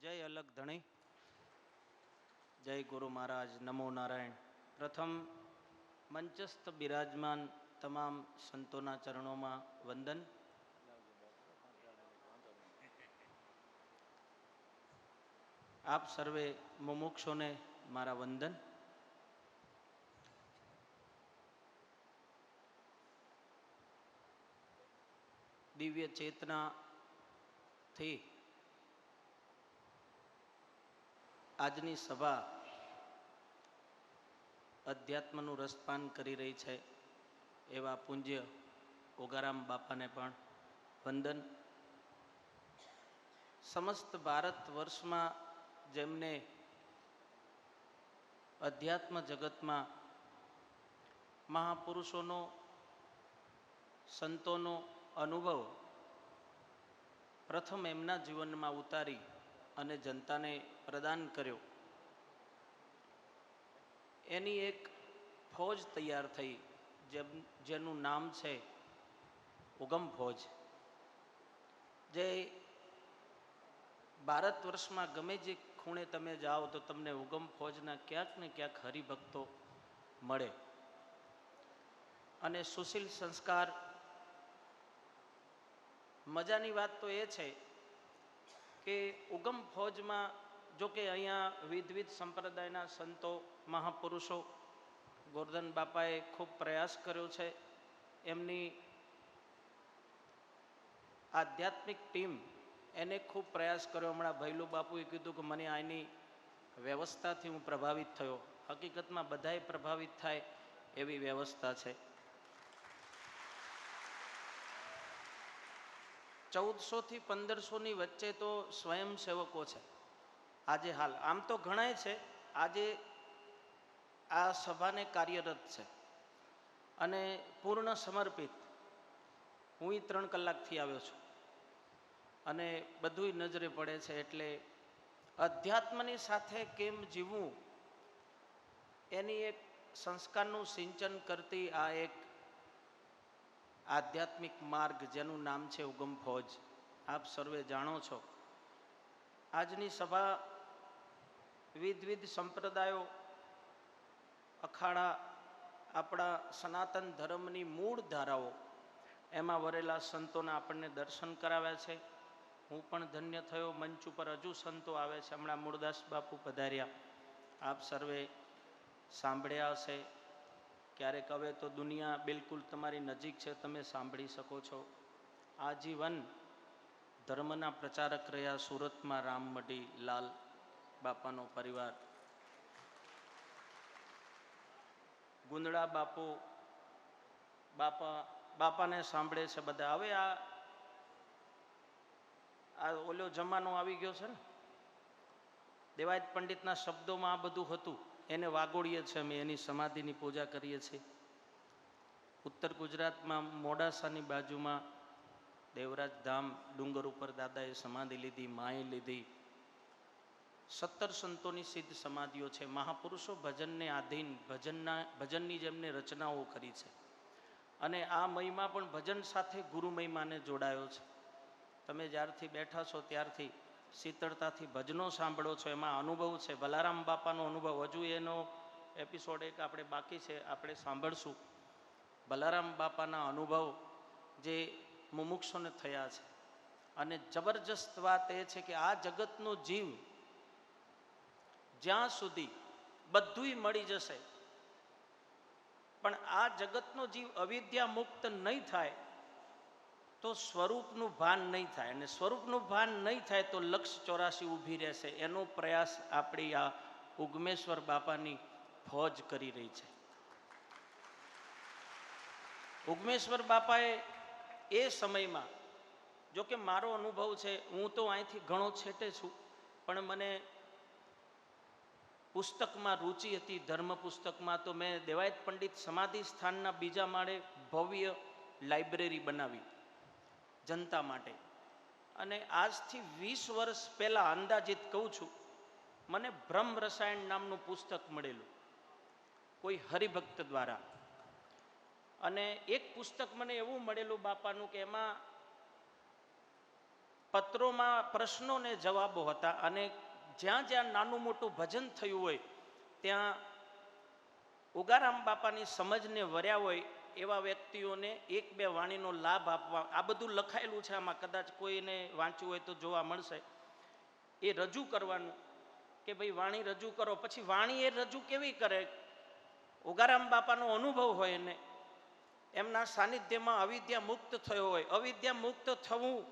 જય અલગ ધણી. જય ગુરુ મહારાજ, નમો નારાયણ. પ્રથમ મંચસ્થ બિરાજમાન તમામ સંતોના ચરણોમાં વંદન. આપ સર્વે મુમુક્ષોને મારા વંદન. દિવ્ય ચેતનાથી આજની સભા અધ્યાત્મનું રસપાન કરી રહી છે એવા પૂજ્ય ઓગારામ બાપાને પણ વંદન. સમસ્ત ભારત વર્ષમાં જેમને અધ્યાત્મ જગતમાં મહાપુરુષોનો, સંતોનો અનુભવ પ્રથમ એમના જીવનમાં ઉતારી અને જનતાને પ્રદાન કર્યો. એની એક ફોજ તૈયાર થઈ, જેમ, જેનું નામ છે ઉગમ ફોજ. જે ભારત વર્ષમાં ગમે જે ખૂણે તમે જાઓ તો તમને ઉગમ ફોજના ક્યાંક ને ક્યાંક હરિભક્તો મળે. અને સુશીલ સંસ્કાર મજાની વાત તો એ છે કે ઉગમ ફોજમાં જો કે અહીંયા વિધવિધ સંપ્રદાયના સંતો, મહાપુરુષો, ગોરધન બાપાએ ખૂબ પ્રયાસ કર્યો છે. એમની આધ્યાત્મિક ટીમ એને ખૂબ પ્રયાસ કર્યો. હમણાં ભૈલુ બાપુએ કીધું કે મને આની વ્યવસ્થાથી હું પ્રભાવિત થયો. હકીકતમાં બધાએ પ્રભાવિત થાય એવી વ્યવસ્થા છે. ચૌદસોથી પંદરસોની વચ્ચે તો સ્વયંસેવકો છે. આજે હાલ. આમ તો ઘણાય છે. આજે આ સભાને કાર્યરત છે. અને પૂર્ણ સમર્પિત. હું ત્રણ કલાકથી આવ્યો છું. અને બધુંય નજરે પડે છે એટલે અધ્યાત્મની સાથે કેમ જીવવું? એની એક સંસ્કારનું સિંચન કરતી આ એક આધ્યાત્મિક માર્ગ જેનું નામ છે ઉગમ ફોજ. આપ સર્વે જાણો છો. આજની સભા વિવિધ સંપ્રદાયો, અખાડા, આપણા સનાતન ધર્મની મૂળ ધારાઓ, એમાં વરેલા સંતોના આપણને દર્શન કરાવ્યા છે. હું પણ ધન્ય થયો, મંચ ઉપર હજુ સંતો આવે છે. હમણાં મૂળદાસ બાપુ પધાર્યા. આપ સર્વે સાંભળ્યા હશે. ક્યારેક હવે તો દુનિયા બિલકુલ તમારી નજીક છે, તમે સાંભળી શકો છો. આજીવન ધર્મના પ્રચારક રહ્યા સુરતમાં રામમઢી લાલ બાપાનો પરિવાર. ગુંદડા બાપુ, બાપા, બાપાને સાંભળે છે બધા. હવે આ આ ઓલો જમાનો આવી ગયો છે ને? દેવાયત પંડિતના શબ્દોમાં આ બધું હતું. એને વાગોળીએ છીએ અમે, એની સમાધિની પૂજા કરીએ છીએ. ઉત્તર ગુજરાતમાં મોડાસાની બાજુમાં દેવરાજ ધામ ડુંગર ઉપર દાદાએ સમાધિ લીધી, માએ લીધી. સત્તર સંતોની સિદ્ધ સમાધિઓ છે. મહાપુરુષો ભજનને આધીન, ભજનના, ભજનની જેમને રચનાઓ કરી છે. અને આ મહિમા પણ ભજન સાથે ગુરુ મહિમાને જોડાયો છે. તમે જ્યારથી બેઠા છો ત્યારથી શીતળતાથી ભજનો સાંભળો છો, એમાં અનુભવ છે. બલારામ બાપાનો અનુભવ, હજુ એનો એપિસોડ એક આપણે બાકી છે, આપણે સાંભળશું. બલારામ બાપાના અનુભવ જે મુમુક્ષોને થયા છે. અને જબરજસ્ત વાત એ છે કે આ જગતનો જીવ જ્યાં સુધી બધુંય મળી જશે, પણ આ જગતનો જીવ અવિદ્યા મુક્ત નહીં થાય તો સ્વરૂપનું ભાન નહીં થાય અને સ્વરૂપનું ભાન નહીં થાય તો લક્ષ ચોરાસી ઊભી રહેશે. એનો પ્રયાસ આપણી આ ઉગમેશ્વર બાપાની ફોજ કરી રહી છે. ઉગમેશ્વર બાપાએ એ સમયમાં, જો કે મારો અનુભવ છે, હું તો અહીંથી ઘણો છેટે છું, પણ મને પુસ્તકમાં રુચિ હતી, ધર્મ પુસ્તકમાં તો મેં દેવાયત પંડિત સમાધિ સ્થાનના બીજા માળે ભવ્ય લાઇબ્રેરી બનાવી. જનતા માટે. અને આજથી વીસ વર્ષ પહેલાં અંદાજિત કહું છું, મને બ્રહ્મ રસાયણ નામનું પુસ્તક મળેલું, કોઈ હરિભક્ત દ્વારા. અને એક પુસ્તક મને એવું મળેલું બાપાનું કે એમાં પત્રોમાં પ્રશ્નોને જવાબો હતા અને જ્યાં જ્યાં નાનું મોટું ભજન થયું હોય, ત્યાં ઉગારામ બાપાની સમજને વર્યા હોય એવા વ્યક્તિઓને એક બે વાણીનો લાભ આપવા આ બધું લખાયેલું છે આમાં. કદાચ કોઈને વાંચ્યું હોય તો જોવા મળશે. એ રજૂ કરવાનું કે ભાઈ, વાણી રજૂ કરો. પછી વાણી એ રજૂ કેવી કરે? ઉગારામ બાપાનો અનુભવ હોય એને. એમના સાનિધ્યમાં અવિદ્યા મુક્ત થયો હોય. અવિદ્યા મુક્ત થવું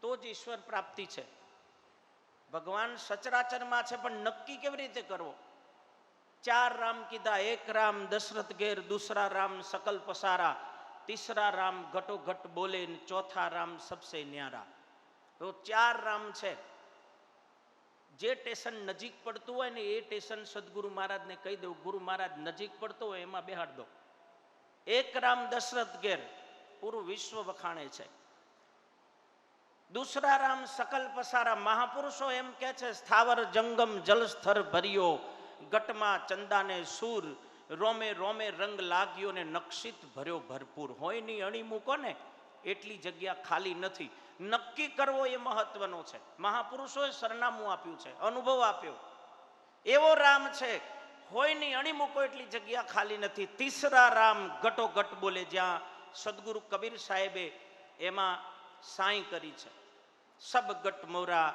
તો જ ઈશ્વર પ્રાપ્તિ છે. ભગવાન સચરાચરમાં છે, પણ નક્કી કેવી રીતે કરવો? ચાર રામ કીધા, એક રામ દશરથ ઘેર, દૂસરા રામ સકલ પસારા, તીસરા રામ ઘટો ઘટ બોલે ચોથા રામ સબસે ન્યારા. તો ચાર રામ છે. જે સ્ટેશન નજીક પડતું હોય ને એ સ્ટેશન સદગુરુ મહારાજને કહી દઉં, ગુરુ મહારાજ નજીક પડતો હોય એમાં બેહાડ દો. એક રામ દશરથ ઘેર, પૂરું વિશ્વ વખાણે છે. દૂસરા રામ સકલ પસારા, મહાપુરુષો એમ કે છે, સ્થાવર જંગમ જલસ્થર ભર્યો ગટમાં ચંદાને સૂર, રોમે રોમે રંગ લાગ્યો ને નક્ષિત ભર્યો ભરપૂર. હોયની અણી મૂકો ને એટલી જગ્યા ખાલી નથી. નક્કી કરવો એ મહત્વનો છે. મહાપુરુષોએ સરનામું આપ્યું છે, અનુભવ આપ્યો. એવો રામ છે, હોયની અણી મૂકો એટલી જગ્યા ખાલી નથી. તીસરા રામ ઘટો ઘટ બોલે જ્યાં સદગુરુ કબીર સાહેબે એમાં સાંઈ કરી છે. સબ ગટ મોરા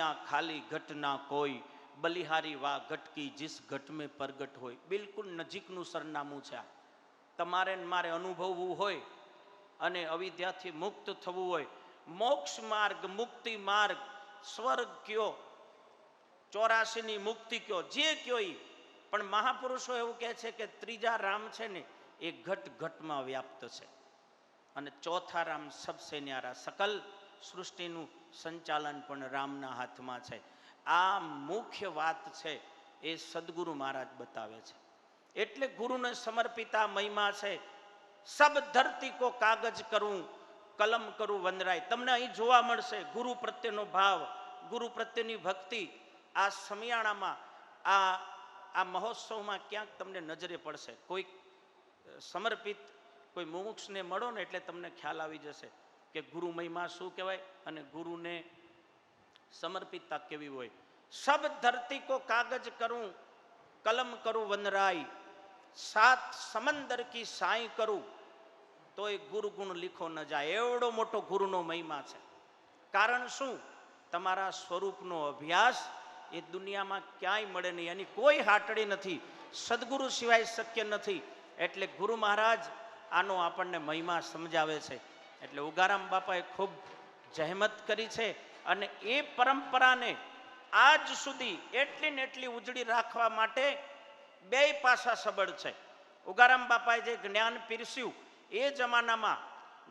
આ ખાલી ઘટના કોઈ બલિહારી વા ઘટકી જીસ ઘટ મેં પરગટ હોય. બિલકુલ નજીકનું સરનામું છે આ. તમારે મારે અનુભવવું હોય અને અવિદ્યાથી મુક્ત થવું હોય. મોક્ષ માર્ગ, મુક્તિ માર્ગ, સ્વર્ગ કયો? ચોરાશીની મુક્તિ કયો? જે કયો એ પણ મહાપુરુષો એવું કહે છે કે ત્રીજા રામ છે ને, એ ઘટ ઘટમાં વ્યાપ્ત છે. અને ચોથા રામ સબસે ન્યારા સકલ સૃષ્ટિનું સંચાલન પણ રામના હાથમાં છે. આ મુખ્ય વાત છે એ સદગુરુ મહારાજ બતાવે છે. એટલે ગુરુને સમર્પિતા મહિમા છે. સબ ધરતી કો કાગજ કરું, કલમ કરું વંદરાય તમને અહીં જોવા મળશે ગુરુ પ્રત્યેનો ભાવ, ગુરુ પ્રત્યેની ભક્તિ. આ સમિયાણામાં, આ આ મહોત્સવમાં ક્યાંક તમને નજરે પડશે. કોઈક સમર્પિત, કોઈ મુમુક્ષને મળો ને એટલે તમને ખ્યાલ આવી જશે કે ગુરુ મહિમા શું કહેવાય અને ગુરુને સમર્પિતતા કેવી હોય? સબ ધરતી કો કાગજ કરું, કલમ કરું વનરાય સાત સમંદર કી સાઈ કરું તો એ ગુરુ ગુણ લીખો ન જાય. એવડો મોટો ગુરુનો મહિમા છે. કારણ શું? તમારા સ્વરૂપનો અભ્યાસ એ દુનિયામાં ક્યાંય મળે નહીં. એની કોઈ હાટડી નથી. સદગુરુ સિવાય શક્ય નથી. એટલે ગુરુ મહારાજ આનો આપણને મહિમા સમજાવે છે. એટલે ઉગારામ બાપાએ ખૂબ જહેમત કરી છે. અને એ પરંપરાને આજ સુધી એટલી ને એટલી ઉજળી રાખવા માટે બે પાસા સબળ છે. ઉગારામ બાપાએ જે જ્ઞાન પીરસ્યું, એ જમાનામાં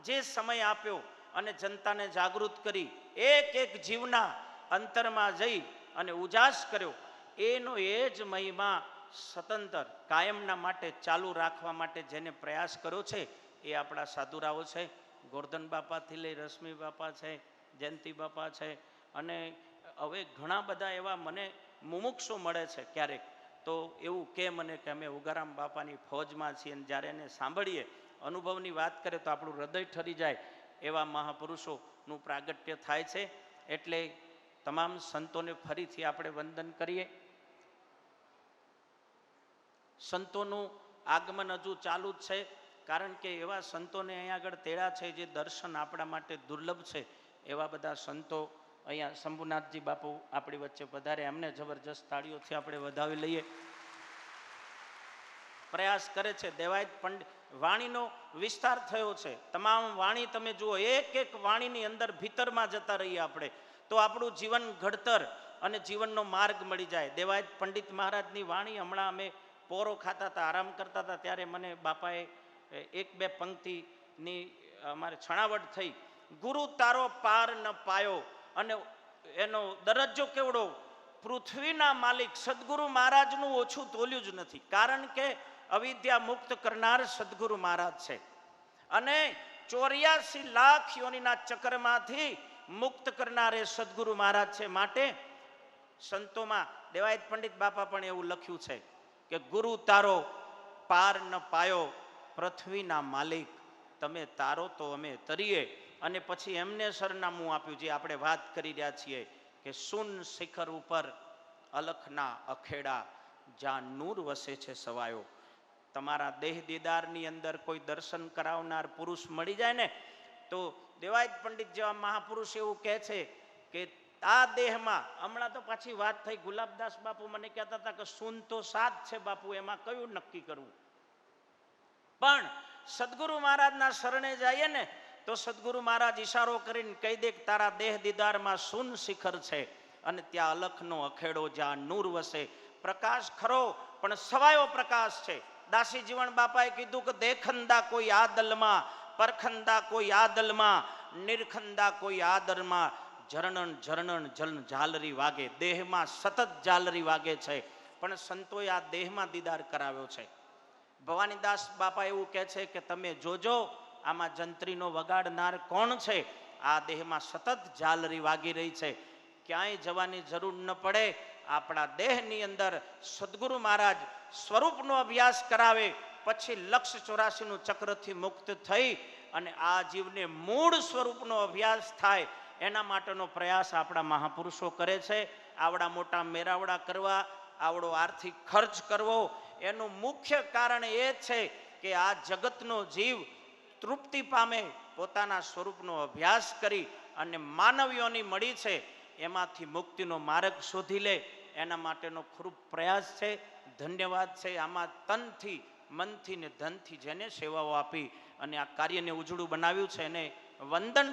જે સમય આપ્યો અને જનતાને જાગૃત કરી, એક એક જીવના અંતરમાં જઈ અને ઉજાસ કર્યો, એનો એ જ મહિમા સતંતર કાયમના માટે ચાલુ રાખવા માટે જેને પ્રયાસ કર્યો છે, એ આપણા સાધુરાઓ છે, ગોરધન બાપાથી લઈ રશ્મિ બાપા છે જયંતિ બાપા છે. અને હવે ઘણા બધા એવા મને મુમુક્ષો મળે છે ક્યારેક. તો એવું કે મને કે અમે ઉગારામ બાપાની ફૌજમાં છીએ અને જ્યારે એને સાંભળીએ, અનુભવની વાત કરીએ તો આપણું હૃદય ઠરી જાય એવા મહાપુરુષોનું પ્રાગટ્ય થાય છે. એટલે તમામ સંતોને ફરીથી આપણે વંદન કરીએ. સંતોનું આગમન હજુ ચાલુ જ છે. કારણ કે એવા સંતોને અહીંયા આગળ તેડા છે જે દર્શન આપણા માટે દુર્લભ છે. એવા બધા સંતો અહીંયા શંભુનાથજી બાપુ આપણી વચ્ચે વધારે એમને જબરજસ્ત તાળીઓથી આપણે વધાવી લઈએ. પ્રયાસ કરે છે. દેવાયત પંડિત વાણીનો વિસ્તાર થયો છે. તમામ વાણી તમે જુઓ, એક એક વાણીની અંદર ભીતરમાં જતા રહીએ આપણે. તો આપણું જીવન ઘડતર અને જીવનનો માર્ગ મળી જાય. દેવાયત પંડિત મહારાજની વાણી હમણાં અમે પોરો ખાતા હતા, આરામ કરતા હતા, ત્યારે મને બાપાએ એક બે પંક્તિની અમારે છણાવટ થઈ. ગુરુ તારો પાર ન પાયો. અને એનો દરજ્જો કેવડો? પૃથ્વીના માલિક સદગુરુ મહારાજનું ઓછું તોલ્યું જ નથી. કારણ કે અવિદ્યા મુક્ત કરનાર સદગુરુ મહારાજ છે. અને ચોર્યાસી લાખ યોનીના ચક્રમાંથી મુક્ત કરનાર એ સદગુરુ મહારાજ છે. માટે સંતોમાં દેવાયત પંડિત બાપા પણ એવું લખ્યું છે કે, ગુરુ તારો પાર ન પાયો. પૃથ્વીના માલિક, તમે તારો તો અમે તરીએ. અને પછી એમને સરનામું આપ્યું જે આપણે વાત કરી રહ્યા છીએ કે સુન શિખર ઉપર અલખના અખેડા જ્યાં નૂર વસે છે સવાયો. તમારા દેહ દીદારની અંદર કોઈ દર્શન કરાવનાર પુરુષ મળી જાય ને, તો દેવાયત પંડિત જેવા મહાપુરુષ એવું કહે છે કે આ દેહમાં, હમણાં તો પાછી વાત થઈ, ગુલાબદાસ બાપુ મને કહેતા હતા કે સુન તો સાત છે બાપુ, એમાં કયું નક્કી કરવું? પણ સદગુરુ મહારાજના શરણે જઈએ ને તો સદગુરુ મહારાજ ઈશારો કરીને કહી દે કે તારા દેહ દીદારમાં સુન શિખર છે? અને ત્યાં અલખનો અખેડો જ્યાં નૂર વસે. પ્રકાશ ખરો, પણ સવાયો પ્રકાશ છે. દાસી જીવન બાપાએ કીધું કે દેખંદા કોઈ આદલમાં, પરખંદા કોઈ આદલમાં, નિરખંદા કોઈ આદરમાં. ઝરણણ ઝરણણ જલન ઝાલરી વાગે. દેહમાં સતત ઝાલરી વાગે છે. પણ સંતોએ આ દેહમાં દીદાર કરાવ્યો છે. ભવાનીદાસ બાપા એવું કહે છે કે તમે જોજો આમાં જંત્રીનો વગાડનાર કોણ છે? આ દેહમાં સતત ઝાલરી વાગી રહી છે. ક્યાંય જવાની જરૂર ન પડે. આપણા દેહની અંદર સદગુરુ મહારાજ સ્વરૂપનો અભ્યાસ કરાવે, પછી લક્ષ ચોરાસીનું ચક્રથી મુક્ત થઈ અને આ જીવને મૂળ સ્વરૂપનો અભ્યાસ થાય. એના માટેનો પ્રયાસ આપણા મહાપુરુષો કરે છે. આવડા મોટા મેરાવડા કરવા, આવડો આર્થિક ખર્ચ કરવો. એનું મુખ્ય કારણ એ છે કે આ જગતનો જીવ તૃપ્તિ પામે, પોતાના સ્વરૂપનો અભ્યાસ કરી અને માનવીઓની મળી છે, એમાંથી મુક્તિનો માર્ગ શોધી લે. એના માટેનો ખૂબ પ્રયાસ છે. ધન્યવાદ છે. આમાં તનથી, મનથી ને ધનથી જેને સેવાઓ આપી અને આ કાર્યને ઉજળું બનાવ્યું છે, એને વંદન